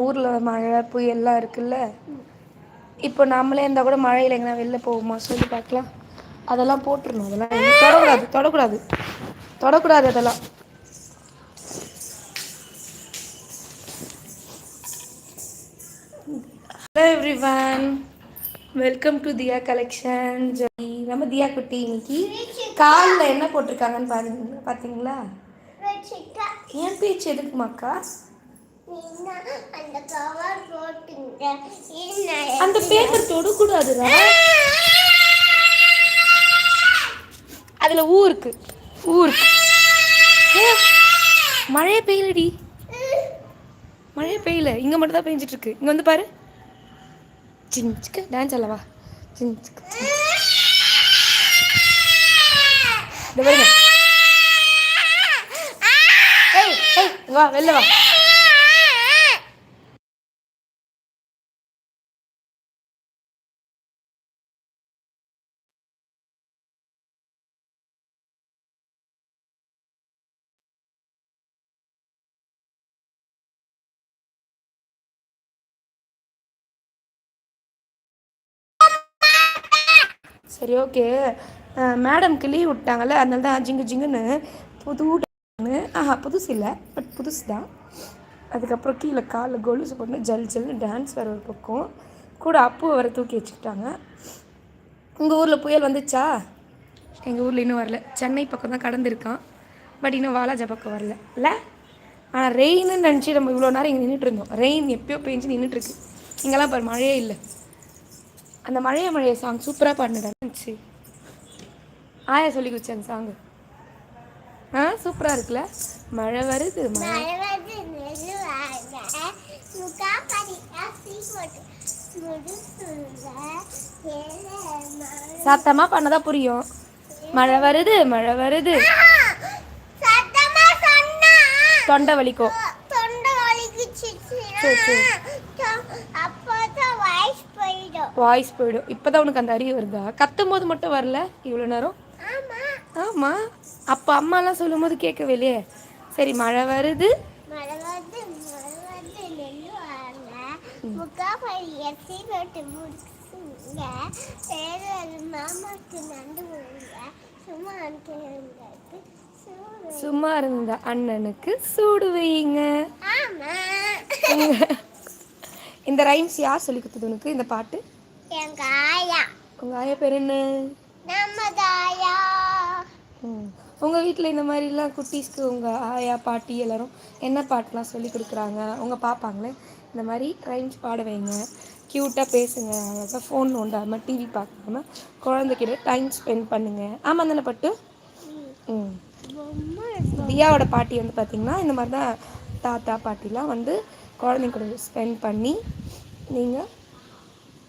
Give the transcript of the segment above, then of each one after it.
ஊர்ல மழ புயல்லா இருக்குல்ல? இப்போ நம்மளே இருந்தா கூட மழையில எங்கனா வெளில போவோமா? சொல்லி பாக்கலா அதெல்லா போட்ருணு அதெல்லா தொடக்கூடாது தொடக்கூடாது. தொடக்கூடாது அதெல்லா hello everyone welcome to Diya collection நம்ம தியா குட்டி இன்னைக்கி கால்ல என்ன போட்ருக்காங்கன்னு பாருங்க பாத்தீங்களா? ஏ பேச்சு எதுக்குமாக்கா? அந்த பேப்பர் தொடக்கூடாதுடா. அதுல ஊ இருக்கு. ஊ இருக்கு. மழையே பெய்லடி மழையே பெய்ல இங்க மட்டுந்தா பேஞ்சிட்டு இருக்கு இங்க வந்து பாரு. சிஞ்சுக்கு டான்ஸ் ஆடலா வா. சிஞ்சுக்கு இந்த பாருங்க. ஏய் ஏய் இங்க வா வெள்ல வா. சரி ஓகே மேடம்க்கு லீவ் விட்டாங்கல்ல அதனால தான் ஜிங்கு ஜிங்குன்னு புது னு ஆஹா புதுசு இல்லை பட் புதுசு தான். அதுக்கப்புறம் கீழே காலில் கொலுசு போட்டு ஜல் ஜல்னு டான்ஸ் வர ஒரு பக்கம். கூட அப்புவ வர தூக்கி வச்சுக்கிட்டாங்க. உங்கள் ஊரில் புயல் வந்துச்சா? எங்கள் ஊரில் இன்னும் வரல. சென்னை பக்கம் தான் கடந்துருக்கான். பட் இன்னும் வாலாஜா பக்கம் வரல. இல்லை? ஆனால் ரெயின்னு நினச்சி நம்ம இவ்வளோ நேரம் இங்கே நின்றுட்டு இருந்தோம். ரெயின் எப்பயோ பேஞ்சு நின்றுட்டுருக்கு இங்கெல்லாம் இப்போ மழையே இல்லை. அந்த மழையே மழையே சாங் சூப்பரா பாடுனது இருந்துச்சு ஆயா சொல்லி அந்த சாங்கு ஆ சூப்பரா இருக்குல்ல? மழ வருது மழ. சத்தமா பண்ணாதா புரியு மழ வருது மழ வருது. தொண்ட வலிக்கு சரி சரி. வாய்ஸ் போயிடு இப்பதா உனக்கு அந்த அறிவு வருதா? கத்தும் போது மட்டு வரல? இவ்ளோ நேரோ ஆமா. அப்ப அம்மாலா சொல்லும் போது கேட்கவே இல்லையே? சரி மழ வருது. சும்மா இருந்த அண்ணனுக்கு சூடு வையுங்க. இந்த ரைம்ஸ் யார் சொல்லி குடுத்தது உனக்கு? இந்த பாட்டு? எங்க ஆயா உங்க ஆயா பேர் என்ன? நமதாயா ம். உங்க வீட்ல இந்த மாரிலா குட்டீஸ்க்கு உங்க ஆயா பாட்டி எல்லாரு என்ன பாட்டுலா சொல்லி குடுக்குறாங்க? உங்க பாப்பாங்களே இந்த மாரி ரைம்ஸ் பாட வைங்க. க்யூட்டா பேசுங்க. அழகா ஃபோன் நோண்டாம டிவி பாக்காம கொழந்தைகிட்ட டைம் ஸ்பெண்ட் பண்ணுங்க. ஆமாந்தான பட்டு? ம். தியாவோட பாட்டி வந்து பாத்தீங்கன்னா இந்த மாரி தா தாத்தா பாட்டிலா வந்து கொழந்தைங்க கூட ஸ்பெண்ட் பண்ணி நீங்க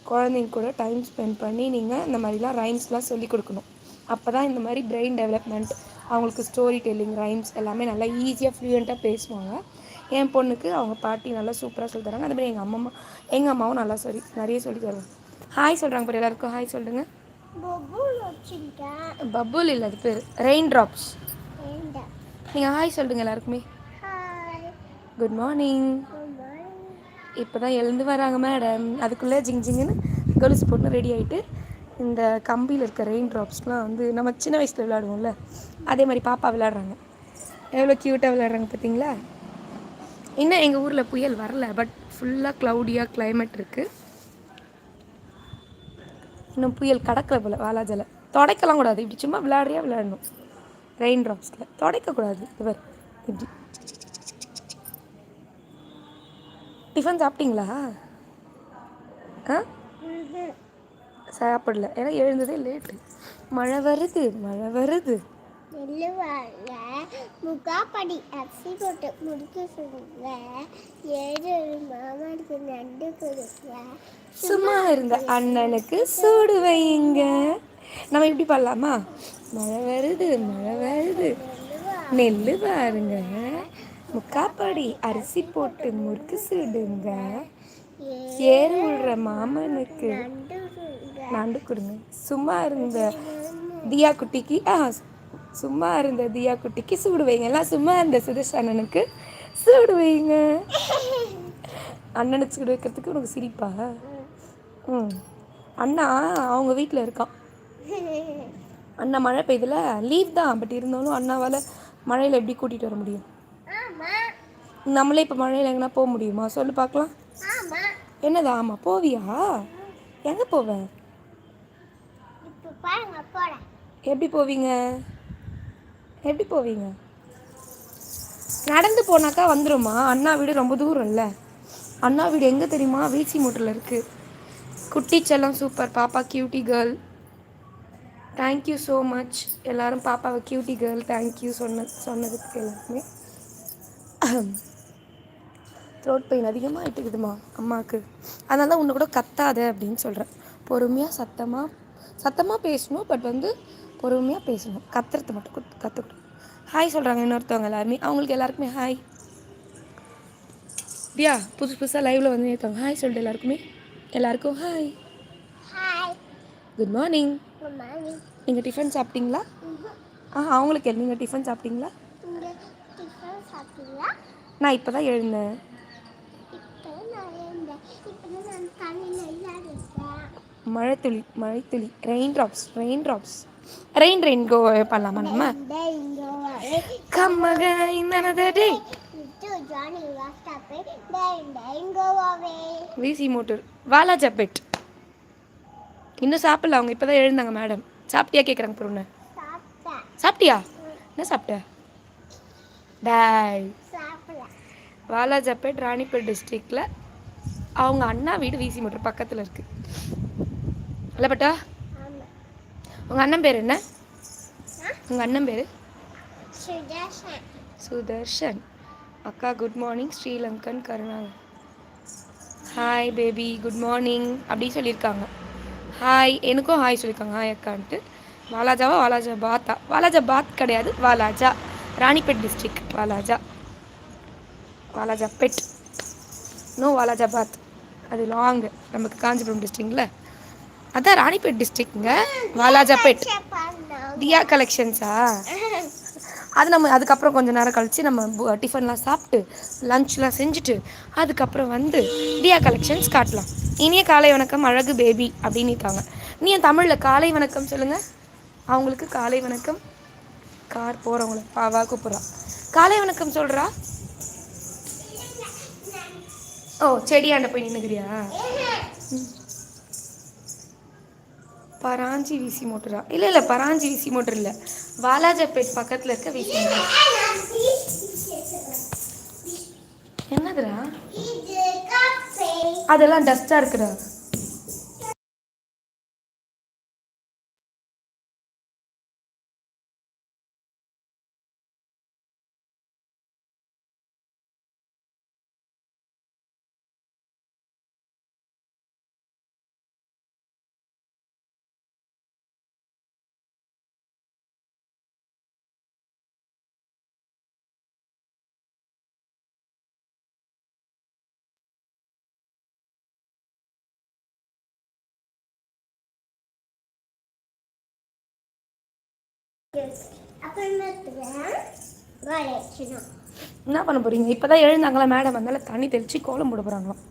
கொழந்தைங்க கூட டைம் ஸ்பெண்ட் பண்ணி நீங்க இந்த மாரிலா ரைம்ஸ்லா சொல்லி குடுக்கணு அப்ப தா இந்த மாரி பிரெயின் டெவலப்மெண்ட் அவங்களுக்கு ஸ்டோரி டெல்லிங் ரைம்ஸ் எல்லாமே நல்லா ஈஸியா ஃப்ளூயண்ட்டா பேசுவாங்க. எ பொண்ணுக்கு அவங்க பாட்டி நல்லா சூப்பரா சொல்லி தராங்க. அந்த மாரி எங்க அம்மம்மா எங்க அம்மாவு நல்லா சொல்லி நெறைய சொல்லி தருவாங்க. ஹாய் சொல்றாங்க பாரு எல்லாருக்கு ஹாய் சொல்லுங்க. பபூல் இல்ல அது பேரு ரெயின் ட்ராப்ஸ் ஏண்டா நீங்க ஹாய் சொல்லுங்க எல்லாருக்குமே. குட் மார்னிங் இப்போ தான் எழுந்து வராங்க மேடம். அதுக்குள்ளே ஜிங் ஜிங்குன்னு கொலுசு போட்டு ரெடி ஆகிட்டு இந்த கம்பியில் இருக்க ரெயின் ட்ராப்ஸ்லாம் வந்து நம்ம சின்ன வயசில் விளையாடுவோம்ல அதே மாதிரி பாப்பா விளையாடுறாங்க. எவ்வளோ க்யூட்டாக விளையாடுறாங்க பார்த்தீங்களா? இன்னும் எங்கள் ஊரில் புயல் வரல பட் ஃபுல்லாக க்ளவுடியாக கிளைமேட் இருக்குது இன்னும் புயல் கடக்கலை போல் வாலாஜால. தொடைக்கலாம் கூடாது இப்படி சும்மா விளையாடுறியா விளையாடணும். ரெயின் ட்ராப்ஸில் தொடைக்கக்கூடாது இவர். இப்படி. டிஃபன் சாப்பிட்டீங்களா? ஆ? சாப்பிடல. ஏன்னா எழுந்ததே லேட்டு மழ வருது மழ வருது. நெல்லுவாங்க முக்கா படி அரிசி போட்டு முடிக்க சொல்லுங்க. ஏழு மாமாக்கு நண்டு கொடுங்க. சும்மா இருந்த அண்ணனுக்கு சூடு வையுங்க. நம்ம இப்டி பாடலாமா மழ வருது மழ வருது. நெல்லு பாருங்க. முக்காப்படி அரிசி போட்டு முறுக்கு சுடுங்க. ஏறு உழுற மாமனுக்கு நண்டு கொடுங்க. சும்மா இருந்த தியா குட்டிக்கு ஆ சும்மா இருந்த தியா குட்டிக்கு சூடு வைங்க. எல்லா சும்மா இருந்த சுதர்ஷ அண்ணனுக்கு சூடு வைங்க. அண்ணனுக்கு சுட வைக்கிறதுக்கு உனக்கு சிரிப்பா? ம். அண்ணா அவங்க வீட்டில் இருக்கான். அண்ணா மழை பெய்யுதுல லீவ் தான் பட் இருந்தாலும் அண்ணாவால் மழையில் எப்படி கூட்டிகிட்டு வர முடியும்? நம்மளே இப்போ மழையில் எங்கன்னா போக முடியுமா? சொல்லு பார்க்கலாம் என்னது ஆமாம் போவியா? எங்கே போவேன் எப்படி போவீங்க? எப்படி போவீங்க? நடந்து போனாக்கா வந்துருமா? அண்ணா வீடு ரொம்ப தூரம் இல்லை. அண்ணா வீடு எங்கே தெரியுமா? வீச்சி மூட்டில் இருக்குது குட்டி செல்லம் சூப்பர். பாப்பா cutie girl thank you so much எல்லாரும் பாப்பாவை கியூட்டி கேர்ள் தேங்க்யூ சொன்ன சொன்னதுக்கு எல்லாருமே த்ரோட் பெயின் அதிகமாக ஆகிட்டுக்குதுமா அம்மாவுக்கு அதனால தான் உன்னை கூட கத்தாத அப்படின்னு சொல்கிறேன் பொறுமையாக சத்தமாக சத்தமாக பேசணும் பட் வந்து பொறுமையாக பேசணும். கத்துறது மட்டும் கற்றுக்கணும் ஹாய் சொல்கிறாங்க இன்னொருத்தவங்க எல்லாருமே. அவங்களுக்கு எல்லாருக்குமே ஹாய் தியா புதுசு புதுசாக லைவில் வந்து இருக்காங்க ஹாய் சொல்லிட்டு எல்லாருக்குமே. எல்லாருக்கும் ஹாய் குட் மார்னிங் நீங்கள் டிஃபன் சாப்பிட்டீங்களா? ஆ அவங்களுக்கு நீங்கள் டிஃபன் சாப்பிட்டீங்களா? இங்க டிஃபன் சாப்பிட்டீங்களா? நான் இப்போ தான் எழுந்தேன். தண்ணியில் விளையாடிருக்கேன் மழைத்துளி மழைத்துளி rain drops rain drops rain rain go பண்ணலாமா நம்ம? கம்மக வாவே விசி மோட்டர் வாலாஜா பெட். இன்னும் சாப்பிடல அவங்க இப்போ தான் எழுந்தாங்க மேடம். சாப்பிட்டியா கேட்குறாங்க சாப்பிட்டேன். சாப்பிட்டியா? என்ன சாப்பிட்ட? டாய். வாலாஜாப்பேட் ராணிப்பேட் டிஸ்ட்ரிக்டில் அவங்க அண்ணா வீடு விசி மோட்டர் பக்கத்தில் இருக்குது இல்லை பட்டா? ஆமாம் உங்கள் அண்ணன் பேர் என்ன? உங்கள் அண்ணன் பேர்? சுதர்ஷன். சுதர்ஷன். அக்கா good morning Sri Lankan Karuna hi baby good morning அப்படி சொல்லியிருக்காங்க. ஹாய் எனக்கும் ஹாய் சொல்லியிருக்காங்க. ஹாய் அக்கான்ட்டு. வாலாஜாவா வாலாஜா பாத்தா? வாலாஜா பாத் கிடையாது. Walaja. Ranipet district Walaja. Walajapet no Walajabad அது லாங் நமக்கு காஞ்சிபுரம் டிஸ்ட்ரிக்டில் அதான் ராணிப்பேட் டிஸ்ட்ரிக்ட்ங்க வாலாஜா பெட் கலெக்ஷன்ஸா அது நம்ம அதுக்கப்புறம் கொஞ்ச நேரம் கழித்து நம்ம டிஃபன்லாம் சாப்பிட்டு லஞ்ச்லாம் செஞ்சுட்டு அதுக்கப்புறம் வந்து டியா கலெக்ஷன்ஸ் காட்டலாம். இனிய காலை வணக்கம் அழகு பேபி அப்படின்னு இருக்காங்க நீ என் தமிழில் காலை வணக்கம் சொல்லுங்கள் அவங்களுக்கு காலை வணக்கம். கார் போகிறவங்கள பாவா கூப்பிட்றா. காலை வணக்கம் சொல்கிறா ஓ செடியாண்ட போய் நின்றுக்கிறியா பராஞ்சி விசி மோட்டரா? இல்லை இல்லை பராஞ்சி விசி மோட்டர் இல்லை. வாலாஜப்பேட் பக்கத்தில் இருக்க விசி மோட்டர். என்னதுடா? அதெல்லாம் டஸ்ட்டாக இருக்குடா. என்ன பண்ண போகிறீங்க இப்போ தான் எழுந்தாங்களா மேடம் அதனால் தண்ணி தெளித்து கோலம் போட போகிறாங்களாம்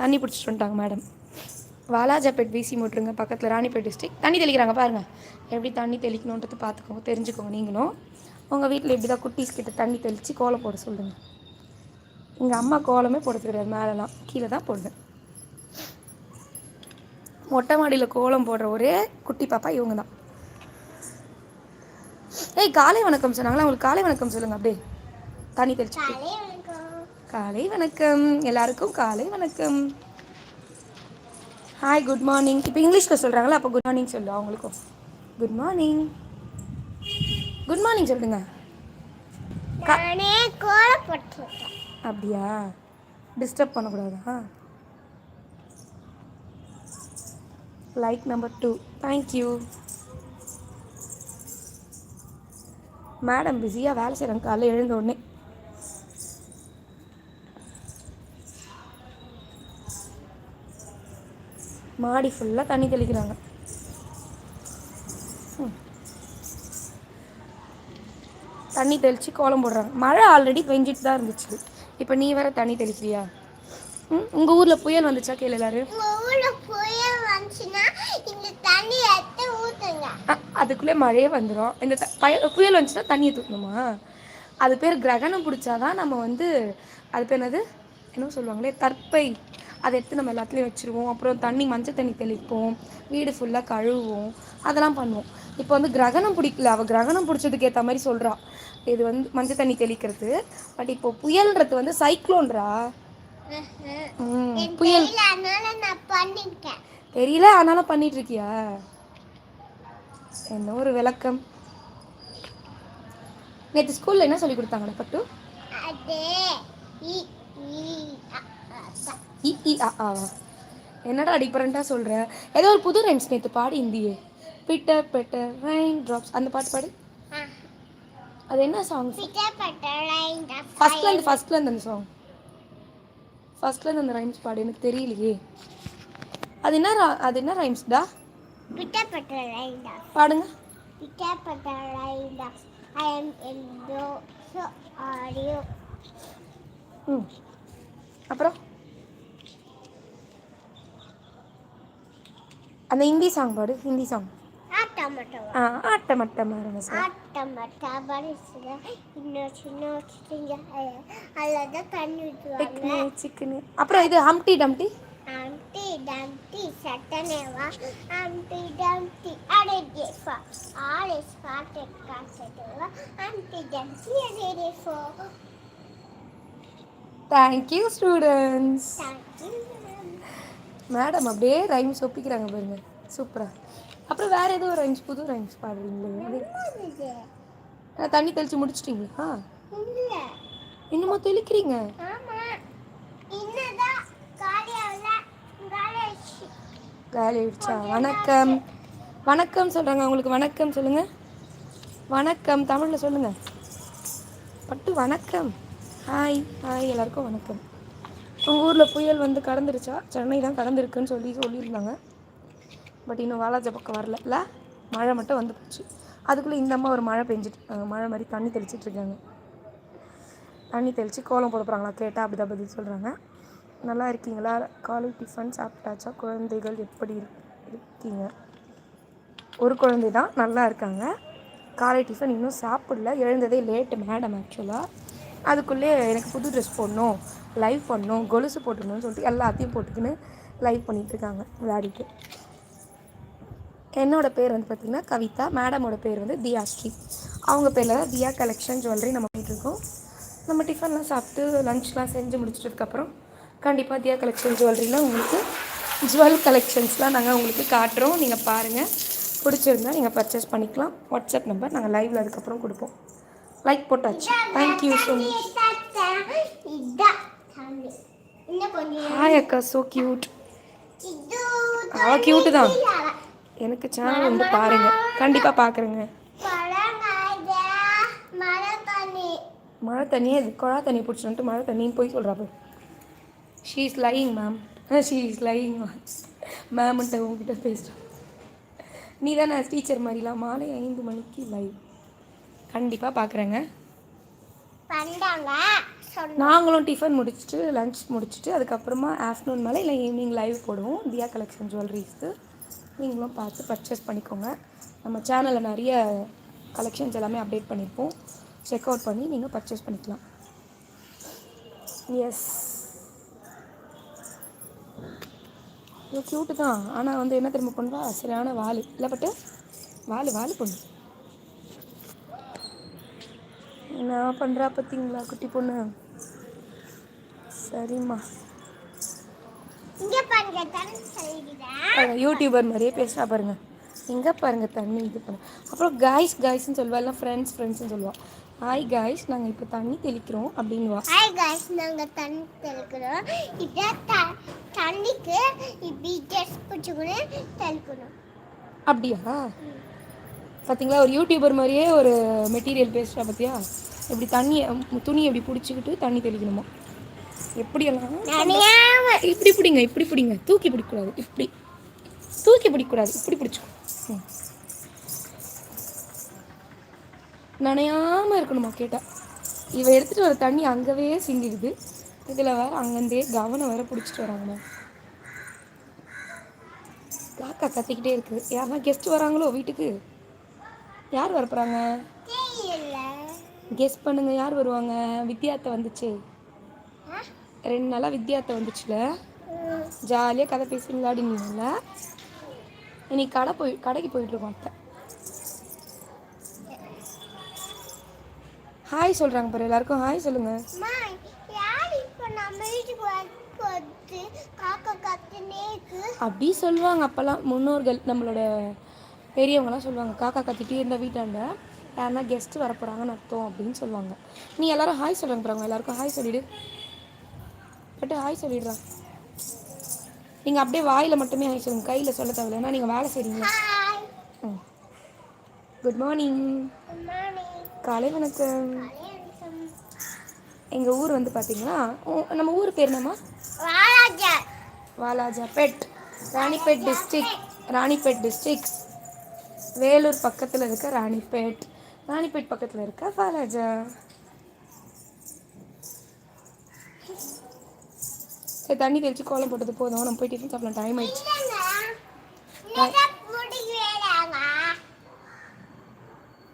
தண்ணி பிடிச்சிட்டு வந்துட்டாங்க மேடம் வாலாஜாப்பேட் வீசி மூட்டுருங்க பக்கத்தில் ராணிப்பேட் டிஸ்ட்ரிக் தண்ணி தெளிக்கிறாங்க பாருங்கள் எப்படி தண்ணி தெளிக்கணுன்றது பார்த்துக்கோங்க தெரிஞ்சுக்கோங்க நீங்களும். உங்கள் வீட்டில் இப்படி தான் குட்டீஸ் கிட்ட தண்ணி தெளித்து கோலம் போட சொல்லுங்கள் எங்கள் அம்மா கோலமே போட தெரியாது மேலெலாம். கீழே தான் போடுவேன். மொட்டை மாடியில் கோலம் போடுற ஒரே குட்டி பாப்பா இவங்க தான் ஏய் காலை வணக்கம் சொன்னாங்களா? உங்களுக்கு காலை வணக்கம் சொல்லுங்கள் அப்படியே. தண்ணி தெளிச்சு காலை வணக்கம். எல்லாருக்கும் காலை வணக்கம். ஹாய் குட் மார்னிங் இப்போ இங்கிலீஷில் சொல்கிறாங்களா அப்போ குட் மார்னிங் சொல்லு அவங்களுக்கும். குட் மார்னிங் குட் மார்னிங் சொல்லுங்க. அப்படியா? டிஸ்டர்ப் பண்ணக்கூடாதா? Like number two thank you madam பிஸியாக வேலை செய்கிறாங்க காலையில் எழுந்த உடனே. மாடி ஃபுல்லாக தண்ணி தெளிக்கிறாங்க. ம். தண்ணி தெளித்து கோலம் போடுறாங்க. மழை ஆல்ரெடி பெஞ்சிட்டு தான் இருந்துச்சு. இப்போ நீ வேற தண்ணி தெளிக்கிறியா? ம் உங்கள் ஊரில் புயல் வந்துச்சா கேளு எல்லாரும் உங்க ஊர்ல புயல் வந்துச்சுன்னா இந்த தண்ணி எடுத்து ஊத்துங்க அ, அதுக்குள்ளே மழையே வந்துடும் இந்த த- பய புயல் வந்துச்சுன்னா தண்ணியை தூக்கணுமா? அது பேர் கிரகணம் பிடிச்சாதான் நம்ம வந்து அது பேர் என்னது? என்ன சொல்லுவாங்களே? தற்பை. அதை எடுத்து நம்ம எல்லாத்துலேயும் வச்சுருவோம். அப்புறம் தண்ணி மஞ்சள் தண்ணி தெளிப்போம். வீடு ஃபுல்லாக கழுவுவோம். அதெல்லாம் பண்ணுவோம். இப்போ வந்து கிரகணம் பிடிக்கல. அவள் கிரகணம் பிடிச்சதுக்கு ஏற்ற மாதிரி சொல்கிறா இது வந்து மஞ்சள் தண்ணி தெளிக்கிறது. பட் இப்போ புயல்ன்றது வந்து சைக்ளோன்றா புயல். தெரியல. அதனால பண்ணிட்டு இருக்கியா? என்ன ஒரு விளக்கம்? நேற்று ஸ்கூலில் என்ன சொல்லி கொடுத்தாங்கடா பட்டு? என்னடா டிஃப்ரெண்ட்டாக சொல்கிற ஏதோ ஒரு புது ரைம்ஸ் நேற்று பாடி இந்தியே. பிட்டர் பெட்டர் ரைன் ட்ராப்ஸ் அந்த பாட்டு பாடு. அது என்ன சாங் ஃபர்ஸ்ட்லேருந்து ஃபர்ஸ்ட்லேருந்து அந்த சாங் ஃபர்ஸ்ட்லேருந்து அந்த ரைம்ஸ் பாடு. எனக்கு தெரியலையே. அது என்ன அது என்ன ரைம்ஸ்டா பாடுங்க. அப்புறம்? அந்த ஹிந்தி சாங் பாடு ஹிந்தி சாங் ஆட்டமட்டவா? ஆ ஆட்டமட்டமாக சார் ஆட்டமட்டா பரிசுல இன்னும் சின்ன சின்ன அதில் தண்ணி ஊற்றுவாங்க சிக்கனு சிக்கனு. அப்புறம் இது Humpty Dumpty? Humpty Dumpty sat on a wall Humpty Dumpty had a fall all is spotted காசட்டேவா Humpty Dumpty had a fall thank you students madam அப்படியே ரைம்ஸ் ஒப்பிக்கிறாங்க பாருங்க. சூப்பரா அப்புறம் வேற ஏதோ ரைம்ஸ் புது ரைம்ஸ் பாடுறீங்களே? தண்ணி தெளிச்சு முடிச்சிட்டிங்களா? இன்னுமா தெளிக்கிறீங்க? காலி ஆயிடுச்சா வணக்கம். வணக்கம் சொல்கிறாங்க அவங்களுக்கு வணக்கம் சொல்லுங்கள் வணக்கம். தமிழில் சொல்லுங்கள் பட்டு வணக்கம். ஹாய் ஹாய் எல்லாருக்கும் வணக்கம். உங்கள் ஊரில் புயல் வந்து கடந்துருச்சா? சென்னை தான் கடந்துருக்குன்னு சொல்லி சொல்லியிருந்தாங்க. பட் இன்னும் வாலாஜா பக்கம் வரல. இல்லை மழை மட்டும் வந்து போச்சு. அதுக்குள்ளே இந்த அம்மா ஒரு மழை பெஞ்சிட்டு மழை மாதிரி தண்ணி தெளிச்சிட்டு இருக்காங்க. தண்ணி தெளித்து கோலம் போட போகிறாங்களா கேட்டால் அப்படிதான் பதில் சொல்கிறாங்க நல்லா இருக்கீங்களா காலை டிஃபன் சாப்பிட்டாச்சா? குழந்தைகள் எப்படி இருக்- இருக்கீங்க? ஒரு குழந்தை தான் நல்லா இருக்காங்க. காலை டிஃபன் இன்னும் சாப்பிடல. எழுந்ததே லேட்டு மேடம் ஆக்சுவலாக அதுக்குள்ளே எனக்கு புது ட்ரெஸ் போடணும் லைவ் பண்ணணும் கொலுசு போட்டுக்கணும்னு சொல்லிட்டு எல்லாத்தையும் போட்டுக்கின்னு லைவ் பண்ணிகிட்ருக்காங்க இருக்காங்க விளையாடிட்டு. என்னோட பேர் வந்து பார்த்திங்கன்னா கவிதா. மேடமோட பேர் வந்து தியாஸ்ரீ அவங்க பேரில் தான் தியா கலெக்ஷன் ஜுவல்லரி நம்ம பண்ணிட்டு இருக்கோம். நம்ம டிஃபன்லாம் சாப்பிட்டு லஞ்ச்லாம் செஞ்சு முடிச்சிட்டதுக்கப்புறம் கண்டிப்பாக தியா கலெக்ஷன் ஜுவல்லரியில் உங்களுக்கு ஜுவல் கலெக்ஷன்ஸ்லாம் நாங்கள் உங்களுக்கு காட்டுறோம். நீங்கள் பாருங்கள் பிடிச்சிருந்தா நீங்கள் பர்ச்சேஸ் பண்ணிக்கலாம். வாட்ஸ்அப் நம்பர் நாங்கள் லைவில் அதுக்கப்புறம் கொடுப்போம். லைக் போட்டாச்சு. Thank you so much hi அக்கா ஸோ க்யூட் இது அவ க்யூட்டு தான். எனக்கு சேனல் வந்து பாருங்கள் கண்டிப்பாக பார்க்குறேங்க மழை தண்ணி. மழை தண்ணியே குழா தண்ணி பிடிச்சிட்டு மழை தண்ணின்னு போய் சொல்கிறாப்பு she is lying ma'am she is lying மேம்ன்ட்டு உங்ககிட்ட பேசுகிறேன் நீ தானே டீச்சர் மாதிரிலாம் மாலை ஐந்து மணிக்கு லைவ் கண்டிப்பாக பார்க்குறேங்க நாங்களும் டிஃபன் முடிச்சுட்டு லஞ்ச் முடிச்சுட்டு அதுக்கப்புறமா ஆஃப்டர்நூன் மேலே இல்லை ஈவினிங் லைவ் போடுவோம். தியா கலெக்ஷன் ஜுவல்லரிஸ்க்கு நீங்களும் பார்த்து பர்ச்சேஸ் பண்ணிக்கோங்க. நம்ம சேனலில் நிறைய கலெக்ஷன்ஸ் எல்லாமே அப்டேட் பண்ணியிருப்போம் செக் அவுட் பண்ணி நீங்கள் பர்ச்சேஸ் பண்ணிக்கலாம். எஸ் இது க்யூட்டு தான். ஆனால் வந்து என்ன திரும்ப பண்ணுவா சரியான வால். இல்லை பட்டு வால் வால் பொண்ணு. என்ன பண்ணுறா பார்த்தீங்களா குட்டி பொண்ணு? சரிம்மா. யூடியூபர் மாதிரியே பேசுகிறா பாருங்க. எங்கே பாருங்க தண்ணி இது பண்ண. அப்புறம் காய்ஸ் காய்ஸ்னு சொல்லுவா. இல்லை ஃப்ரெண்ட்ஸ் ஃப்ரெண்ட்ஸ்னு சொல்லுவா. ஹாய் காய்ஸ் நாங்கள் இப்போ தண்ணி தெளிக்கிறோம் அப்படின்வா ஹாய் காய்ஸ் நாங்க தண்ணி தெளிக்கிறோம். இதான் தண்ணிக்கு இப்படி ட்ரெஸ் பிடிச்சிக்கணும் அப்படியா? பார்த்தீங்களா ஒரு யூடியூபர் மாதிரியே ஒரு மெட்டீரியல் பேசுகிறா பார்த்தியா இப்படி தண்ணியை துணி எப்படி பிடிச்சிக்கிட்டு தண்ணி தெளிக்கணுமா? எப்படியெல்லாம்? இப்படி பிடிங்க இப்படி பிடிங்க. தூக்கி பிடிக்கக்கூடாது. இப்படி. தூக்கி பிடிக்கக்கூடாது. இப்படி பிடிச்சிக்கோ. ம். நனையாம இருக்கணுமா கேட்டா? இவ எடுத்துட்டு வர தண்ணி அங்கவே சிந்திடுது இதில் வேறு அங்கேருந்தே கவனம் வேறு பிடிச்சிட்டு வராங்க காக்கா கத்திக்கிட்டே இருக்கு. யாருன்னா கெஸ்ட் வராங்களோ வீட்டுக்கு? யார் வரப்போகிறாங்க தெரியல. கெஸ் பண்ணுங்க யார் வருவாங்க? வித்யாத்தை வந்துச்சு? ரெண்டு நாளாக வித்யாத்தை வந்துச்சுல. ஜாலியாக கதை பேசி விளையாடினீங்கல்ல இன்னைக்கு கடை போய் கடைக்கு போயிட்டுருக்கோம் அத்தை. ஹாய் சொல்கிறாங்க பாரு எல்லாருக்கும் ஹாய் சொல்லுங்கள் அப்படி சொல்லுவாங்க அப்போல்லாம் முன்னோர்கள் நம்மளோட பெரியவங்கலாம் சொல்லுவாங்க காக்கா கத்திட்டே இருந்தால் வீட்டாண்ட யாருன்னா கெஸ்ட்டு வரப்போகிறாங்கன்னு அர்த்தம் அப்படின்னு சொல்லுவாங்க. நீ எல்லாரும் ஹாய் சொல்லுங்க போகிறாங்க எல்லாருக்கும் ஹாய் சொல்லிடு. பட்டு ஹாய் சொல்லிடுறா. நீங்கள் அப்படியே வாயில் மட்டுமே ஹாய் சொல்லுங்க கையில் சொல்ல தேவையில்ல ஏன்னா நீங்கள் வேலை செய்கிறீங்க குட் மார்னிங் காலை வணக்கம். எங்கள் ஊர் வந்து பார்த்தீங்கன்னா நம்ம ஊர் பேர் என்னம்மா? Walaja Walajapet. Ranipet district Ranipet district Vellore பக்கத்தில் இருக்க ராணிப்பேட். ராணிப்பேட் பக்கத்தில் இருக்க வாலாஜா சரி தண்ணி தெளிச்சு கோலம் போட்டது போதும். நம்ம போய் டிஃபன் சாப்பிடலாம். டைம் ஆயிடுச்சு.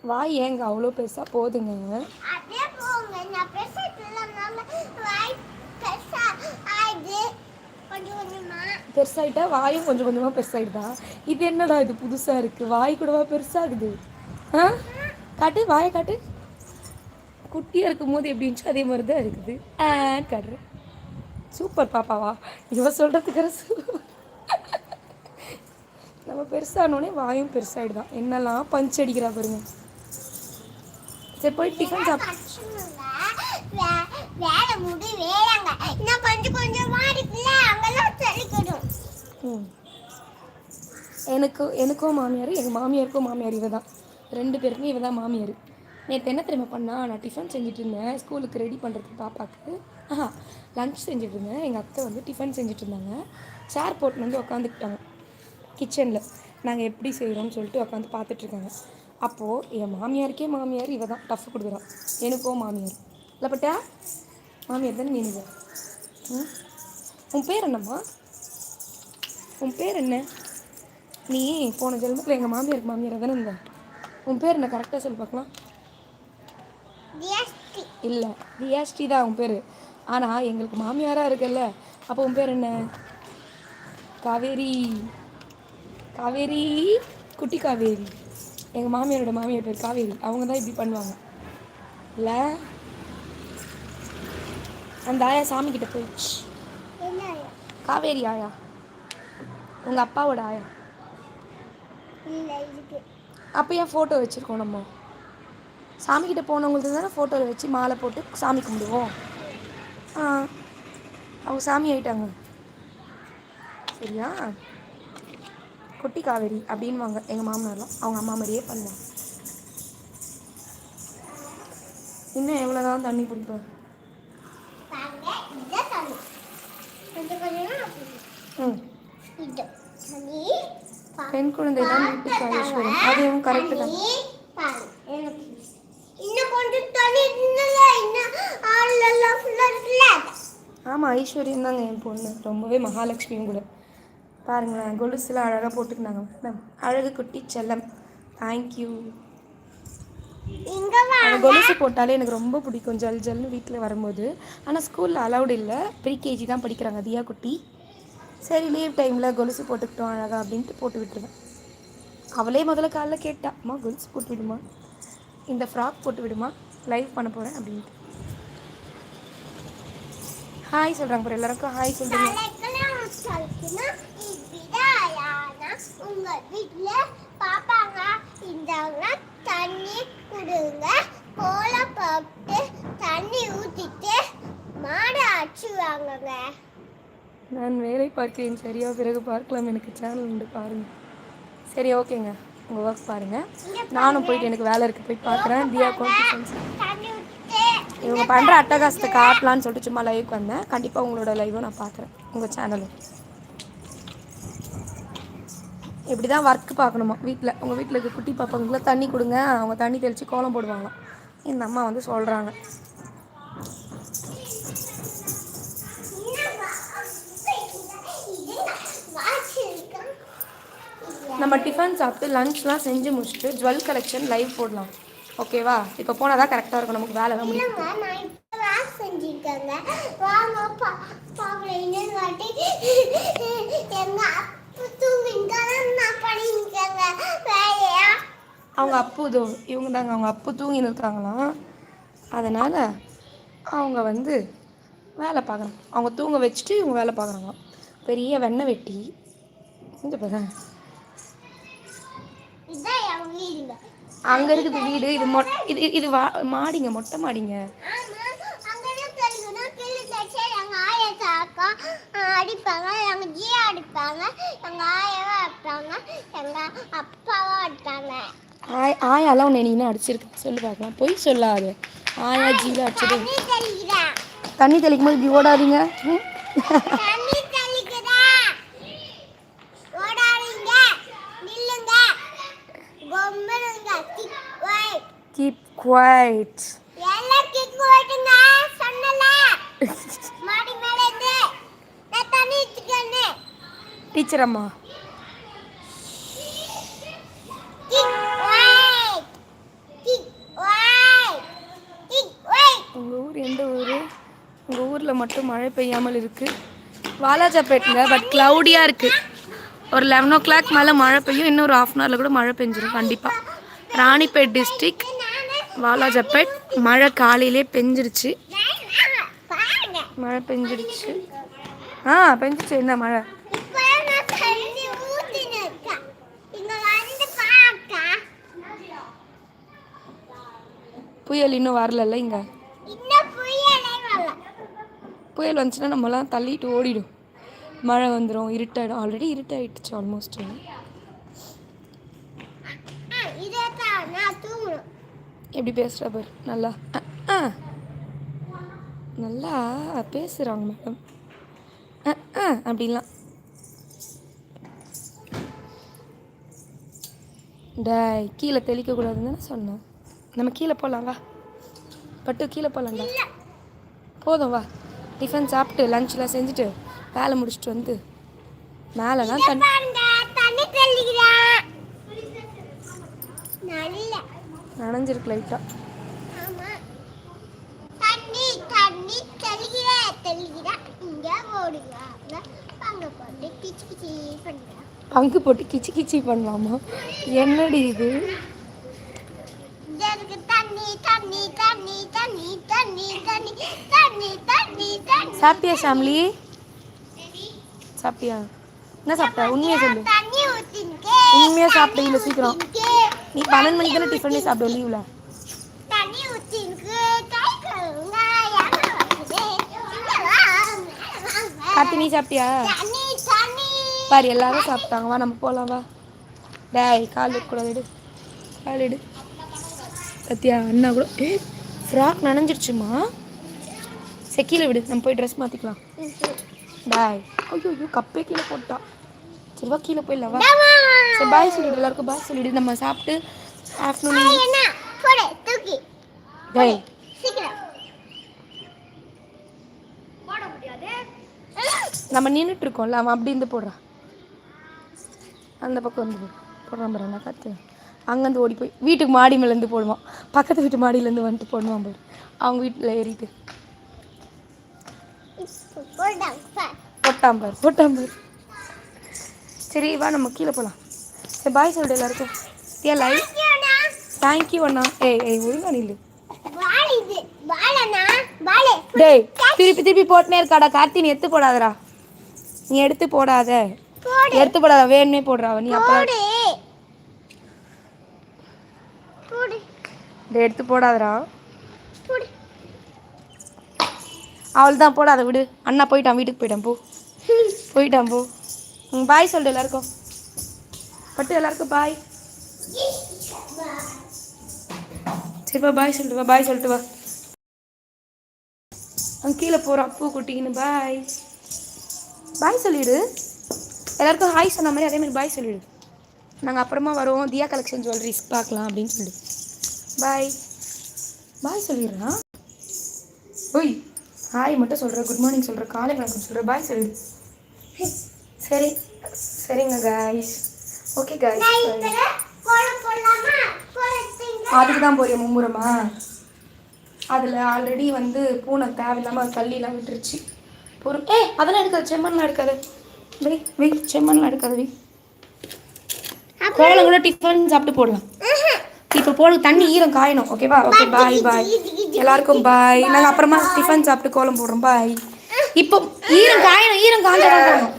வாய் ஏங்க அவ்வளோ பெருசாக போதுங்க அப்படியே போங்க நான் பேசிட்டு இல்லைனால வாய் பெருசா ஆயிடுது பெருசாயிட்டா வாயும் கொஞ்சம் கொஞ்சமாக பெருசாயிடுதா? இது என்னடா இது புதுசாக இருக்குது வாய் கூடவா பெருசாகுது? ஆ? காட்டு வாயை காட்டு. குட்டியாக இருக்கும் போது எப்படி இருந்துச்சு அதே மாதிரி தான் இருக்குது. ஆ காட்டுறேன். சூப்பர் பாப்பாவா. இவ சொல்கிறதுக்கு நம்ம பெருசானோடனே வாயும் பெருசாயிடுதான் என்னெல்லாம் பஞ்ச் அடிக்கிறா பாருங்க. சரி போய் டிஃபன் சாப்பிட்டு ம். எனக்கு எனக்கும் மாமியார் எங்கள் மாமியாருக்கும் மாமியார் இவ தான் ரெண்டு பேருக்குமே இவ தான் மாமியார். நேற்று என்ன தெரியுமா பண்ணா? நான் டிஃபன் செஞ்சுட்டு இருந்தேன் ஸ்கூலுக்கு ரெடி பண்ணுறதுக்கு பாப்பாவுக்கு ஆஹா லன்ச் செஞ்சுட்டு இருந்தேன் எங்கள் அத்தை வந்து டிஃபன் செஞ்சுட்டு இருந்தாங்க சேர் போட்டு வந்து உக்காந்துக்கிட்டாங்க. கிச்சனில் நாங்கள் எப்படி செய்கிறோம்னு சொல்லிட்டு உட்காந்து பார்த்துட்ருக்காங்க அப்போது என் மாமியாருக்கே மாமியார் இவ தான் டஃப் கொடுக்குறான். எனக்கோ மாமியார். இல்லைப்பட்டா மாமியார் தானே நீங்க ம்? உன் பேர் என்னம்மா? உன் பேர் என்ன? நீ போன ஜென்மத்தில் எங்கள் மாமியாருக்கு மாமியார் தானே இருந்த? உன் பேர் என்ன? கரெக்டாக சொல்லி பார்க்கலாம். இல்லை ரியாஸ்ரீ தான் உன் பேர். ஆனால் எங்களுக்கு மாமியாராக இருக்கல்ல. அப்போ உன் பேர் என்ன? காவேரி. காவேரி. குட்டி காவேரி. எங்கள் மாமியாரோட மாமியார் பேர் காவேரி. அவங்க தான் இப்படி பண்ணுவாங்க. இல்லை? அந்த ஆயா சாமி கிட்ட போயிடுச்சு காவேரி ஆயா. உங்கள் அப்பாவோட ஆயா? அப்போ ஏன் ஃபோட்டோ வச்சுருக்கோம் நம்ம? சாமிக்கிட்ட போனவங்களுக்கு தானே ஃபோட்டோவில் வச்சு மாலை போட்டு சாமி கும்பிடுவோம். ஆ அவங்க சாமி ஆயிட்டாங்க. சரியா? குட்டி காவேரி அப்படின்வாங்க எங்கள் மாமனார்லாம். அவங்க அம்மா மாதிரியே பண்ணுவாங்க. இன்னும் எவ்வளோ தான் தண்ணி. பிடிப்பேன் கொஞ்சம் கொஞ்சமா அப்படி. ம் இது தண்ணி பா- பெண் குழந்தை தான் வீட்டுக்கு ஐஸ்வர்யம் அதுவும் கரெக்டு தான். ஆமாம் ஐஸ்வர்யம் தாங்க என் பொண்ணு. ரொம்பவே மகாலட்சுமியும் கூட. பாருங்களேன் கொலுசுலாம் அழகாக போட்டுக்கினாங்க. மேம் அழகு குட்டி செல்லம். தேங்க்யூ கொலுசு போட்டாலே எனக்கு ரொம்ப பிடிக்கும். ஜல் ஜல்னு வீட்டில் வரும்போது. ஆனால் ஸ்கூலில் அலௌடு இல்லை. ப்ரீகேஜி தான் படிக்கிறாங்க. தியா குட்டி. சரி லீவ் டைமில் கொலுசு போட்டுக்கிட்டோம் அழகா அப்படின்ட்டு போட்டு விட்டுருவேன். அவளே முதல்ல காலைல கேட்டா அம்மா கொலுசு போட்டு விடுமா? இந்த ஃப்ராக் போட்டு விடுமா? லைவ் பண்ண போகிறேன் அப்படின்ட்டு. ஹாய் சொல்கிறாங்க பாரு எல்லாருக்கும் ஹாய் சொல்கிறீங்க தலைக்கெல்லாம் சொல்லிக்கணும் பாப்பாங்க இந்தவங்க தண்ணி கொடுங்க கோலம் போட்டு தண்ணி ஊற்றிட்டு மாடை அடிச்சுவாங்கங்க நான் வேலை பார்க்கிறேன். சரியா? பிறகு பார்க்கலாம். எனக்கு சேனல் உண்டு. பாருங்க. சரி ஓகேங்க. உங்கள் ஒர்க் பாருங்கள் நானும் போயிட்டு எனக்கு வேலை இருக்குது போய் பார்க்குறேன். தியா கான்ஃபிடன்ஸ் இவங்க பண்ணுற அட்டகாசத்தை காட்டலான்னு சொல்லிட்டு சும்மா லைவுக்கு வந்தேன். கண்டிப்பாக உங்களோட லைவும் நான் பார்க்குறேன். உங்கள் சேனலும் இப்படி தான் ஒர்க் பார்க்கணுமா? வீட்டில் உங்கள் வீட்டில் இருக்க குட்டி பாப்பாங்களுக்குலாம் தண்ணி கொடுங்க. அவங்க தண்ணி தெளித்து கோலம் போடுவாங்களாம். இந்த அம்மா வந்து சொல்கிறாங்க நம்ம டிஃபன் சாப்பிட்டு லஞ்ச்லாம் செஞ்சு முடிச்சுட்டு ஜுவல் கலெக்ஷன் லைவ் போடலாம். ஓகேவா இப்போ போனால் தான் கரெக்டாக இருக்கும். நமக்கு வேலைலாம் முடியும் வேலை செஞ்சுருக்கேங்க வாங்க பா பார்க்குறேன் இன்னொரு வாட்டி. எங்க அப்பா தூங்கிட்டாங்க நான் பண்ணிருக்கேங்க வேலையா? அவங்க அப்பு இதோ இவங்க தாங்க. அவங்க அப்பு தூங்கின்னு இருக்காங்களாம். அதனால் அவங்க வந்து வேலை பார்க்குறாங்க அவங்க தூங்க வச்சுட்டு இவங்க வேலை பார்க்குறாங்களாம். பெரிய வெண்ணெய் வெட்டி. இந்த அங்கே இருக்குது வீடு. இது இது இது மாடிங்க மொட்டை மாடிங்க. அடிப்பாங்க. எங்க ஜியா அடிப்பாங்க. எங்க ஆயாவை அடிப்பாங்க. எங்க அப்பாவும் அடிப்பாங்க. ஆய் ஆயாலாம் உன்னை நீ அடிச்சிருக்கு? சொல்லு பார்க்கலாம். பொய் சொல்லாது. ஆயா ஜீல அடிச்சது. தண்ணி தெளிக்கும் போது இப்படி ஓடாதீங்க ம். தண்ணி தெளிக்கிறேன் ஓடாதீங்க நில்லுங்க கொம்பனுங்க கிக் வைட் கீப் குவைட் எல்லாம் கிக் வைட்டுங்க சொன்னல மாடி மேல இருந்து நான் தண்ணி வச்சுக்கணும் டீச்சர் அம்மா உங்கள் ஊர் எந்த ஊர்? உங்கள் ஊரில் மட்டும் மழை பெய்யாமல் இருக்குது வாலாஜாப்பேட்டுங்க பட் க்ளவுடியாக இருக்குது ஒரு லெவன் ஓ கிளாக் மேலே மழை பெய்யும். இன்னும் ஒரு ஆஃப் அன் ஹவரில் கூட மழை பெஞ்சிரும் கண்டிப்பாக ராணிப்பேட் டிஸ்ட்ரிக் வாலாஜாப்பேட். மழை காலையிலே பெஞ்சிருச்சு. மழை பெஞ்சிருச்சு. ஆ பெஞ்சிச்சு என்ன மழை? புயல் இன்னும் வரலல்ல இங்கே? புயல் வந்துச்சுன்னா நம்மலாம் தள்ளிட்டு ஓடிடும். மழை வந்துடும் இருட்டாயிடும். ஆல்ரெடி இருட்டாயிடுச்சு ஆல்மோஸ்ட் ஆ, இதே தான் நான் தூங்கணும் எப்படி பேசுகிற பார் நல்லா. ஆ நல்லா பேசுகிறாங்க மேடம். ஆ ஆ அப்படிலாம். டேய் கீழே தெளிக்கக்கூடாதுன்னு சொன்னேன். நம்ம கீழே போகலாம் வா. பட்டு கீழே போகலாம்டா போதும் வா. டிஃபன் சாப்பிட்டு லஞ்செலாம் செஞ்சுட்டு வேலை முடிச்சுட்டு வந்து. மேலே தான் தண்ணி நனைஞ்சிருக்கு லைட்டாக பங்கு போட்டு கிச்சி கிச்சி பண்ணலாமா என்னடி இது? சாப்பிட்டியா ஷாம்லி சாப்பிட்டியா? என்ன சாப்பிட்டா? உண்மையா சொல்லு. உண்மையா சாப்பிட்டீங்களா சீக்கிரம். நீ பன்னெண்டு மணிக்கு தானே டிஃபனே சாப்பிடுவ லீவ்ல. கார்த்தி நீ சாப்பிட்டியா? பாரு எல்லாரும் சாப்பிட்டாங்க. வா நம்ம போகலாம் வா. டேய் கால் கூட எடு கால் எடு சத்யா அண்ணா கூட. ஏ ஃப்ராக் நனைஞ்சிருச்சுமா? சரி கீழே விடு. நம்ம போய் ட்ரெஸ் மாற்றிக்கலாம் டாய். ஐயோ ஐயோ கப்பே கீழே போட்டா. சரி வா கீழே போயிடலாம் வா. சரி பாய் சொல்லிடு எல்லாருக்கும் பாய் சொல்லிடு. நம்ம சாப்பிட்டு ஆஃப்டர்நூன் நம்ம நின்றுட்டு இருக்கோம்ல அவன் அப்படி இருந்து போடுறான். அந்த பக்கம் வந்து போடு. போடுறான் பாரு நான் கத்து அங்கேருந்து ஓடி போய் வீட்டுக்கு மாடி மேலேருந்து போடுவான். பக்கத்து வீட்டு மாடியிலேருந்து வந்துட்டு போடுவான் பாரு. அவங்க வீட்டில் ஏறிட்டு. போடாங்க பார் போட்டான் பாரு போட்டான் பாரு சரி வா நம்ம கீழே போகலாம் சரி பாய் சொல்லிடு எல்லாருக்கும். லைவ் ஐயோண்ணா, தேங்க்யூ அண்ணா. ஏய் ஏய் ஒழுங்கா நில்லு. டேய் திருப்பி திருப்பி போட்டுனே இருக்காடா. கார்த்தி நீ எடுத்து போடாதடா. நீ எடுத்து போடாத. போடு. எடுத்து போடாத. வேணுமே போடுறா நீ அப்போ எடுத்து போடாதடா. போடு. அவள் தான் போடாத விடு. அண்ணா போயிட்டான் வீட்டுக்கு போயிட்டான் போ. போயிட்டான் போ. பாய் சொல்லு எல்லாருக்கும். பட்டு எல்லாருக்கும் பாய் சரிப்பா பாய் சொல்லிட்டு வா பாய் சொல்லிட்டு வா. அங்கே கீழே போகிறான் பூ குட்டின்னு பாய் பாய் சொல்லிடு. எல்லாருக்கும் ஹாய் சொன்ன மாதிரி அதே மாதிரி பாய் சொல்லிடு. நாங்கள் அப்புறமா வரோம். தியா கலெக்ஷன் ஜுவல்லரிஸ் பார்க்கலாம் அப்படின்னு சொல்லி பாய் பாய் சொல்லிடுறான் ஓய் ஹாய் மட்டும் சொல்கிறேன் குட் மார்னிங் சொல்கிறேன் காலை வணக்கம் சொல்கிறேன் பாய் சொல்லிடு. சரி சரிங்க காய்ஸ் ஓகே கோலத்துங்க அதுக்கு தான் போறிய மும்முரமா? அதில் ஆல்ரெடி வந்து பூனை தேவையில்லாமல் தள்ளிலாம் விட்டுருச்சு. பொறு ஏய் அதெல்லாம் எடுக்காது செம்மண்லாம் எடுக்காது. வெய் வெய் செம்மண்லாம் எடுக்காது வெய் கோலம் கூட டிஃபன் சாப்பிட்டு போடலாம். இப்போ போடு தண்ணி ஈரம் காயணும் ஓகேவா ஓகே பாய் பாய் எல்லாருக்கும் பாய் நாங்கள் அப்புறமா டிஃபன் சாப்பிட்டு கோலம் போடுறோம் பாய் இப்போ ஈரம் காயணும் ஈரம் தான் போடணும்.